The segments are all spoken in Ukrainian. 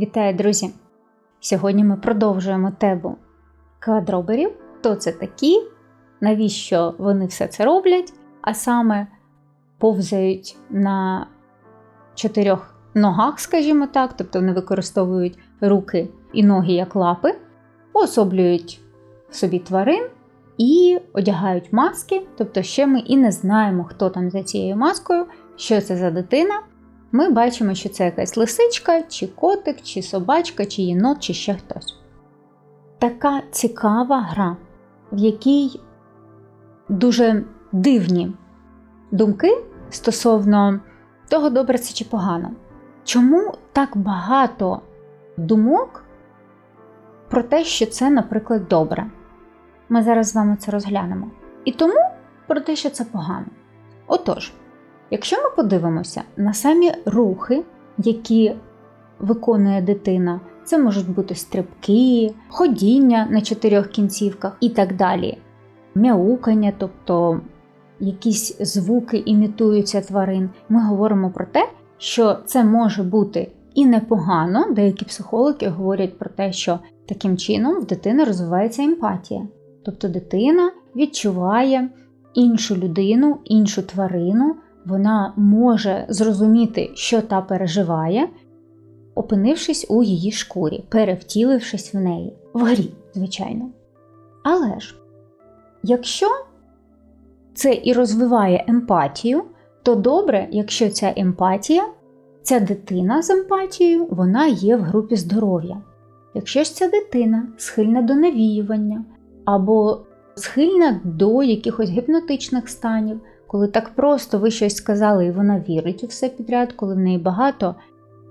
Вітаю, друзі! Сьогодні ми продовжуємо тему квадроберів. Хто це такі, навіщо вони все це роблять, а саме повзають на чотирьох ногах, скажімо так, тобто вони використовують руки і ноги як лапи, уособлюють собі тварин і одягають маски. Тобто, ще ми і не знаємо, хто там за цією маскою, що це за дитина. Ми бачимо, що це якась лисичка, чи котик, чи собачка, чи єнот, чи ще хтось. Така цікава гра, в якій дуже дивні думки стосовно того, добре це чи погано. Чому так багато думок про те, що це, наприклад, добре? Ми зараз з вами це розглянемо. І тому про те, що це погано. Отож. Якщо ми подивимося на самі рухи, які виконує дитина, це можуть бути стрибки, ходіння на чотирьох кінцівках і так далі, мяукання, тобто якісь звуки імітуються тварин, ми говоримо про те, що це може бути і непогано, деякі психологи говорять про те, що таким чином в дитини розвивається емпатія. Тобто дитина відчуває іншу людину, іншу тварину вона може зрозуміти, що та переживає, опинившись у її шкурі, перевтілившись в неї, в грі, звичайно. Але ж, якщо це і розвиває емпатію, то добре, якщо ця емпатія, ця дитина з емпатією, вона є в групі здоров'я. Якщо ж ця дитина схильна до навіювання або схильна до якихось гіпнотичних станів, коли так просто ви щось сказали, і вона вірить у все підряд, коли в неї багато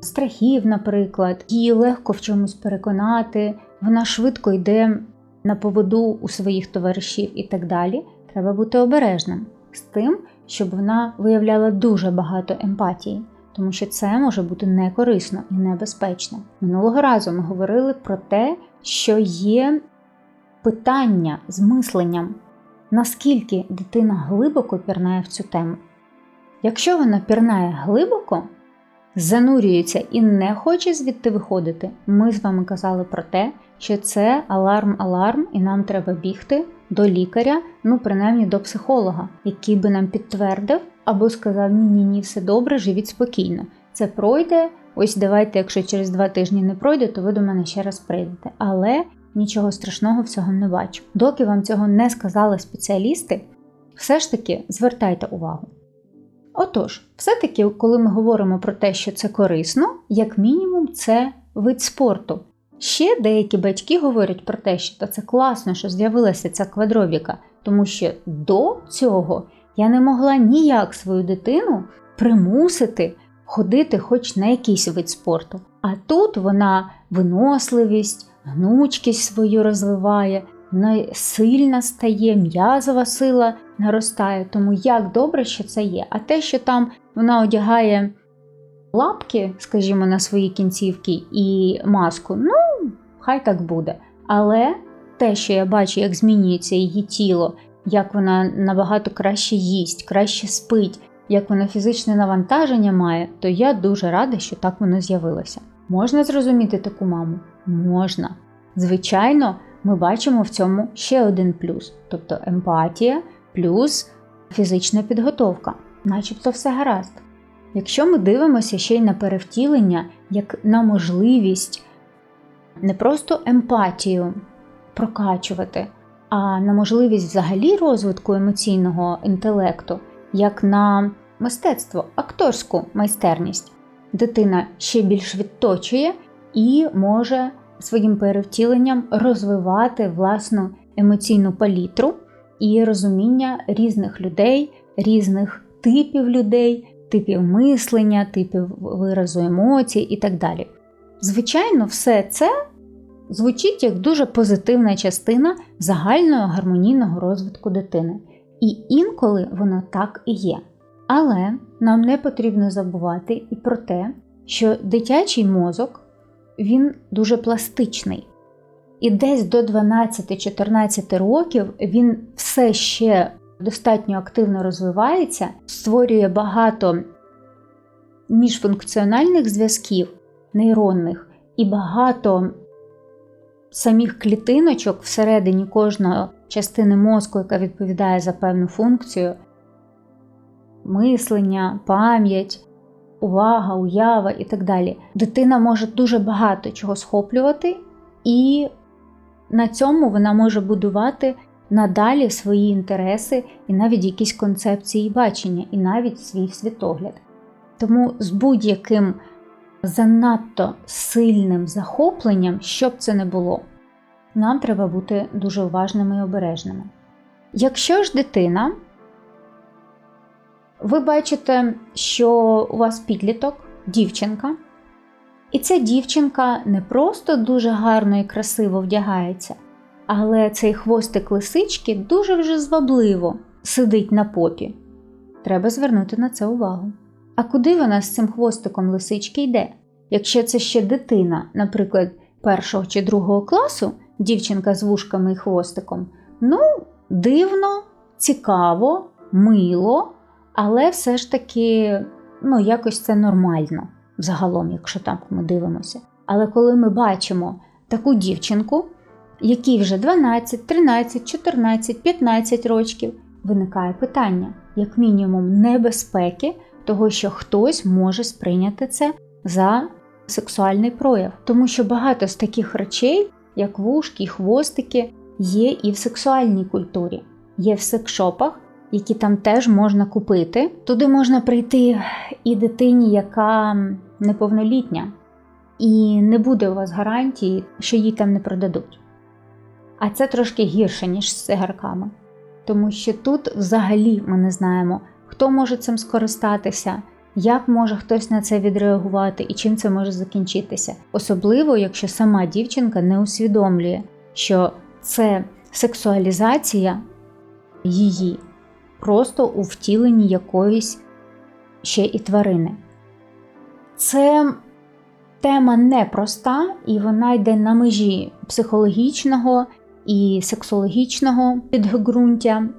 страхів, наприклад, її легко в чомусь переконати, вона швидко йде на поводу у своїх товаришів і так далі. Треба бути обережним з тим, щоб вона виявляла дуже багато емпатії, тому що це може бути некорисно і небезпечно. Минулого разу ми говорили про те, що є питання з мисленням наскільки дитина глибоко пірнає в цю тему. Якщо вона пірнає глибоко, занурюється і не хоче звідти виходити, ми з вами казали про те, що це аларм-аларм, і нам треба бігти до лікаря, ну принаймні до психолога, який би нам підтвердив або сказав: Ні-ні, ні, все добре, живіть спокійно. Це пройде. Ось давайте, якщо через два тижні не пройде, то ви до мене ще раз прийдете. Але нічого страшного в цього не бачу. Доки вам цього не сказали спеціалісти, все ж таки звертайте увагу. Отож, все-таки, коли ми говоримо про те, що це корисно, як мінімум, це вид спорту. Ще деякі батьки говорять про те, що це класно, що з'явилася ця квадробіка, тому що до цього я не могла ніяк свою дитину примусити ходити хоч на якийсь вид спорту. А тут вона виносливість, гнучкість свою розвиває, сильна стає, м'язова сила наростає. Тому як добре, що це є. А те, що там вона одягає лапки, скажімо, на свої кінцівки і маску, ну, хай так буде. Але те, що я бачу, як змінюється її тіло, як вона набагато краще їсть, краще спить, як вона фізичне навантаження має, то я дуже рада, що так воно з'явилося. Можна зрозуміти таку маму? Можна. Звичайно, ми бачимо в цьому ще один плюс, тобто емпатія плюс фізична підготовка, начебто все гаразд. Якщо ми дивимося ще й на перевтілення, як на можливість не просто емпатію прокачувати, а на можливість взагалі розвитку емоційного інтелекту, як на мистецтво, акторську майстерність, дитина ще більш відточує і може своїм перевтіленням розвивати власну емоційну палітру і розуміння різних людей, різних типів людей, типів мислення, типів виразу емоцій і так далі. Звичайно, все це звучить як дуже позитивна частина загального гармонійного розвитку дитини. І інколи воно так і є. Але нам не потрібно забувати і про те, що дитячий мозок він дуже пластичний. І десь до 12-14 років він все ще достатньо активно розвивається, створює багато міжфункціональних зв'язків нейронних і багато самих клітиночок всередині кожної частини мозку, яка відповідає за певну функцію, мислення, пам'ять, увага, уява і так далі. Дитина може дуже багато чого схоплювати, і на цьому вона може будувати надалі свої інтереси і навіть якісь концепції бачення, і навіть свій світогляд. Тому з будь-яким занадто сильним захопленням, що б це не було, нам треба бути дуже уважними і обережними. Якщо ж дитина, ви бачите, що у вас підліток, дівчинка, і ця дівчинка не просто дуже гарно і красиво вдягається, але цей хвостик лисички дуже вже звабливо сидить на попі. Треба звернути на це увагу. А куди вона з цим хвостиком лисички йде? Якщо це ще дитина, наприклад, першого чи другого класу, дівчинка з вушками і хвостиком, ну, дивно, цікаво, мило, але все ж таки, ну, якось це нормально, загалом, якщо так ми дивимося. Але коли ми бачимо таку дівчинку, якій вже 12, 13, 14, 15 років, виникає питання, як мінімум, небезпеки того, що хтось може сприйняти це за сексуальний прояв. Тому що багато з таких речей, як вушки, хвостики, є і в сексуальній культурі, є в секшопах, які там теж можна купити. Туди можна прийти і дитині, яка неповнолітня, і не буде у вас гарантії, що їй там не продадуть. А це трошки гірше, ніж з цигарками. Тому що тут взагалі ми не знаємо, хто може цим скористатися, як може хтось на це відреагувати і чим це може закінчитися. Особливо, якщо сама дівчинка не усвідомлює, що це сексуалізація її просто у втіленні якоїсь ще і тварини. Це тема непроста, і вона йде на межі психологічного і сексологічного підґрунтя.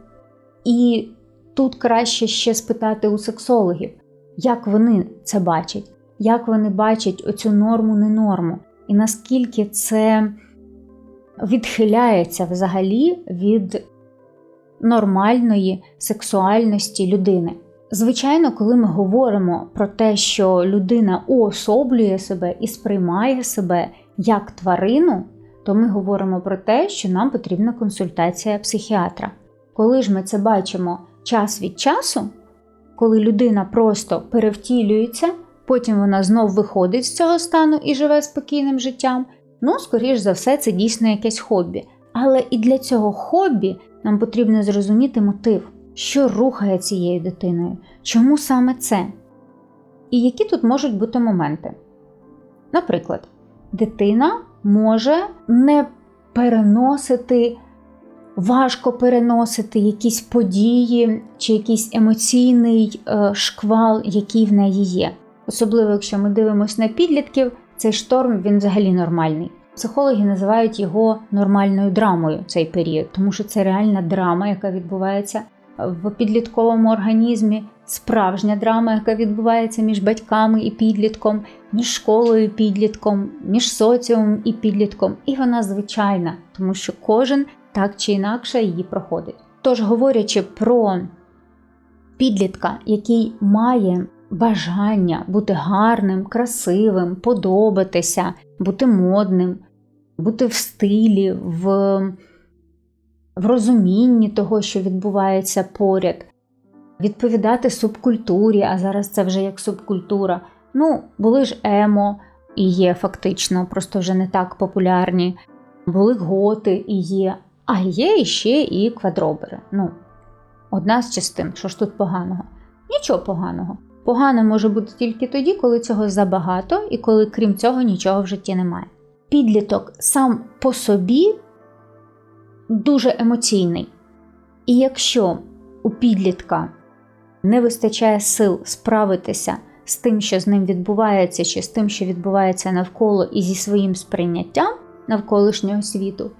І тут краще ще спитати у сексологів, як вони це бачать, як вони бачать оцю норму не норму, і наскільки це відхиляється взагалі від нормальної сексуальності людини. Звичайно, коли ми говоримо про те, що людина уособлює себе і сприймає себе як тварину, то ми говоримо про те, що нам потрібна консультація психіатра. Коли ж ми це бачимо час від часу, коли людина просто перевтілюється, потім вона знов виходить з цього стану і живе спокійним життям, ну, скоріш за все, це дійсно якесь хобі. Але і для цього хобі нам потрібно зрозуміти мотив, що рухає цією дитиною, чому саме це? І які тут можуть бути моменти. Наприклад, дитина може не переносити, важко переносити якісь події чи якийсь емоційний е, шквал, який в неї є. Особливо, якщо ми дивимося на підлітків, цей шторм він взагалі нормальний. Психологи називають його нормальною драмою цей період, тому що це реальна драма, яка відбувається в підлітковому організмі, справжня драма, яка відбувається між батьками і підлітком, між школою і підлітком, між соціумом і підлітком. І вона звичайна, тому що кожен так чи інакше її проходить. Тож, говорячи про підлітка, який має бажання бути гарним, красивим, подобатися, бути модним, бути в стилі, в, в розумінні того, що відбувається поряд, відповідати субкультурі, а зараз це вже як субкультура. Ну, були ж емо і є фактично, просто вже не так популярні. Були готи і є, а є іще і квадробери. Ну, одна з частин, що ж тут поганого? Нічого поганого. Погано може бути тільки тоді, коли цього забагато і коли, крім цього, нічого в житті немає. Підліток сам по собі дуже емоційний. І якщо у підлітка не вистачає сил справитися з тим, що з ним відбувається, чи з тим, що відбувається навколо, і зі своїм сприйняттям навколишнього світу,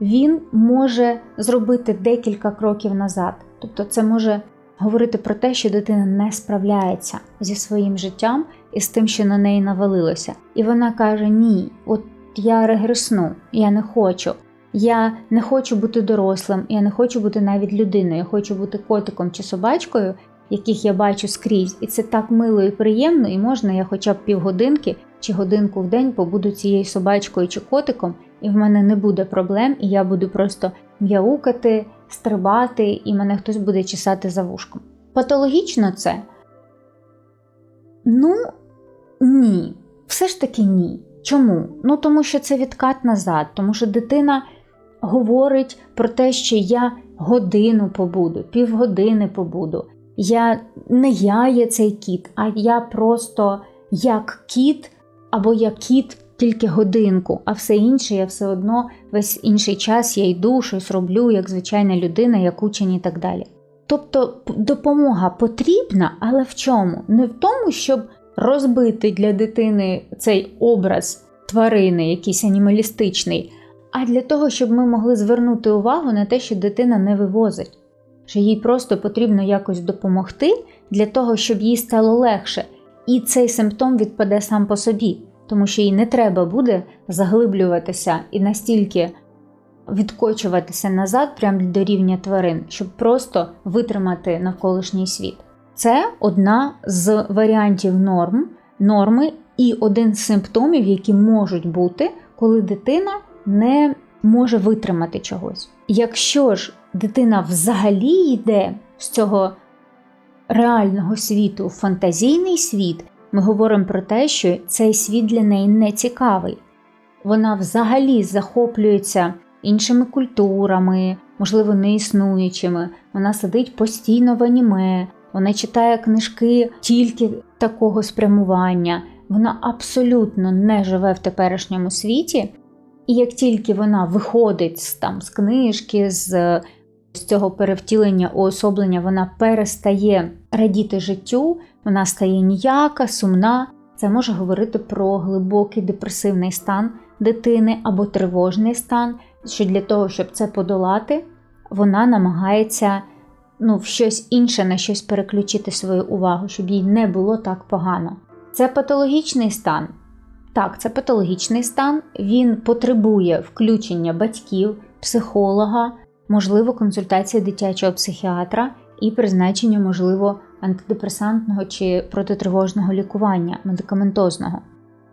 він може зробити декілька кроків назад. Тобто, це може говорити про те, що дитина не справляється зі своїм життям із тим, що на неї навалилося. І вона каже: Ні, от я регресну, я не хочу. Я не хочу бути дорослим, я не хочу бути навіть людиною, я хочу бути котиком чи собачкою, яких я бачу скрізь. І це так мило і приємно, і можна я хоча б півгодинки чи годинку в день побуду цією собачкою чи котиком, і в мене не буде проблем, і я буду просто м'яукати, стрибати, і мене хтось буде чесати за вушком. Патологічно це? Ну, ні. Все ж таки ні. Чому? Ну тому що це відкат назад, тому що дитина говорить про те, що я годину побуду, півгодини побуду. Я не я є цей кіт, а я просто як кіт або як кіт тільки годинку, а все інше я все одно весь інший час я йду, щось роблю, як звичайна людина, як учень і так далі. Тобто допомога потрібна, але в чому? Не в тому, щоб розбити для дитини цей образ тварини, якийсь анімалістичний, а для того, щоб ми могли звернути увагу на те, що дитина не вивозить, що їй просто потрібно якось допомогти для того, щоб їй стало легше, і цей симптом відпаде сам по собі, тому що їй не треба буде заглиблюватися і настільки відкочуватися назад, прямо до рівня тварин, щоб просто витримати навколишній світ. Це одна з варіантів норм, норми і один з симптомів, які можуть бути, коли дитина не може витримати чогось. Якщо ж дитина взагалі йде з цього реального світу в фантазійний світ, ми говоримо про те, що цей світ для неї не цікавий. Вона взагалі захоплюється іншими культурами, можливо, неіснуючими. Вона сидить постійно в аніме, вона читає книжки тільки такого спрямування. Вона абсолютно не живе в теперішньому світі, і як тільки вона виходить там, з книжки, з, з цього перевтілення уособлення, вона перестає радіти життю, вона стає ніяка, сумна. Це може говорити про глибокий депресивний стан дитини або тривожний стан, що для того, щоб це подолати, вона намагається ну, в щось інше на щось переключити свою увагу, щоб їй не було так погано. Це патологічний стан. Так, це патологічний стан, він потребує включення батьків, психолога, можливо, консультації дитячого психіатра і призначення, можливо, антидепресантного чи протитривожного лікування, медикаментозного,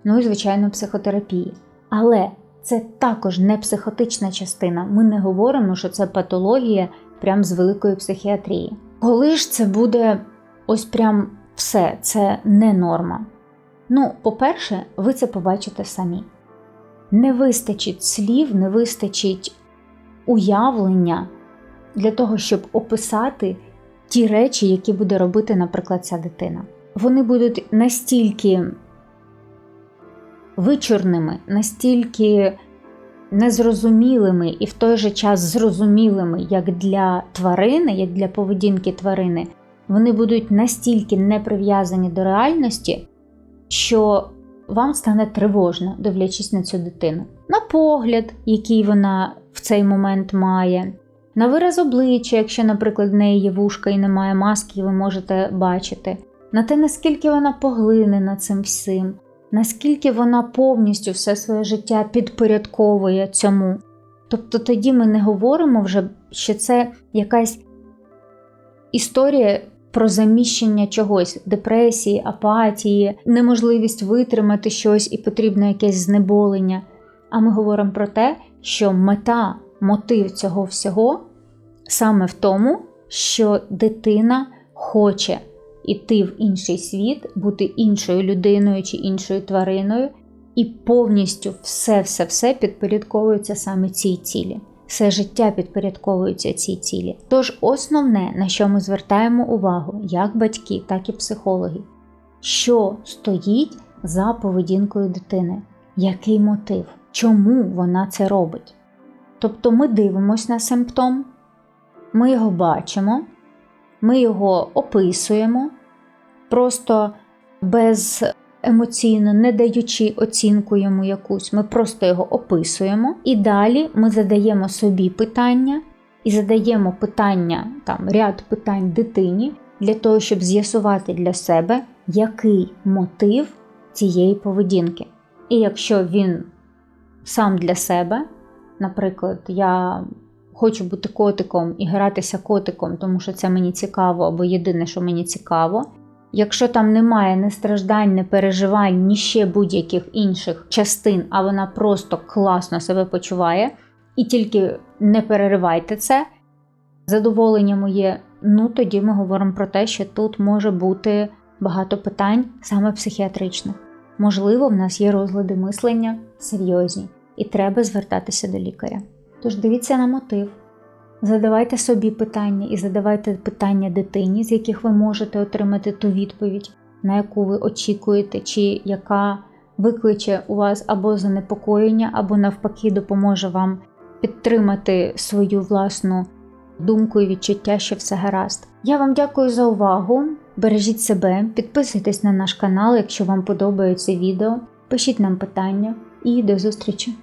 ну і, звичайно, психотерапії. Але це також не психотична частина. Ми не говоримо, що це патологія прям з великої психіатрії. Коли ж це буде ось прям все, це не норма. Ну, по-перше, ви це побачите самі. Не вистачить слів, не вистачить уявлення для того, щоб описати ті речі, які буде робити, наприклад, ця дитина. Вони будуть настільки вичорними, настільки незрозумілими і в той же час зрозумілими як для тварини, як для поведінки тварини, вони будуть настільки не прив'язані до реальності, що вам стане тривожно, дивлячись на цю дитину. На погляд, який вона в цей момент має, на вираз обличчя, якщо, наприклад, в неї є вушка і немає маски, ви можете бачити, на те, наскільки вона поглинена цим всім, наскільки вона повністю все своє життя підпорядковує цьому. Тобто тоді ми не говоримо вже, що це якась історія про заміщення чогось, депресії, апатії, неможливість витримати щось і потрібно якесь знеболення. А ми говоримо про те, що мета, мотив цього всього саме в тому, що дитина хоче іти в інший світ, бути іншою людиною чи іншою твариною, і повністю все-все-все підпорядковується саме цій цілі. Все життя підпорядковується цій цілі. Тож основне, на що ми звертаємо увагу, як батьки, так і психологи, що стоїть за поведінкою дитини, який мотив, чому вона це робить. Тобто ми дивимося на симптом, ми його бачимо, ми його описуємо, просто без емоційно, не даючи оцінку йому якусь, ми просто його описуємо. І далі ми задаємо собі питання і задаємо питання, там ряд питань дитині для того, щоб з'ясувати для себе, який мотив цієї поведінки. І якщо він сам для себе, наприклад, я хочу бути котиком і гратися котиком, тому що це мені цікаво, або єдине, що мені цікаво. Якщо там немає ні страждань, ні переживань, ні ще будь-яких інших частин, а вона просто класно себе почуває, і тільки не переривайте це, задоволення моє, ну тоді ми говоримо про те, що тут може бути багато питань саме психіатричних. Можливо, в нас є розлади мислення серйозні, і треба звертатися до лікаря. Тож дивіться на мотив. Задавайте собі питання і задавайте питання дитині, з яких ви можете отримати ту відповідь, на яку ви очікуєте, чи яка викличе у вас або занепокоєння, або навпаки допоможе вам підтримати свою власну думку і відчуття, що все гаразд. Я вам дякую за увагу. Бережіть себе, підписуйтесь на наш канал, якщо вам подобається відео, пишіть нам питання і до зустрічі!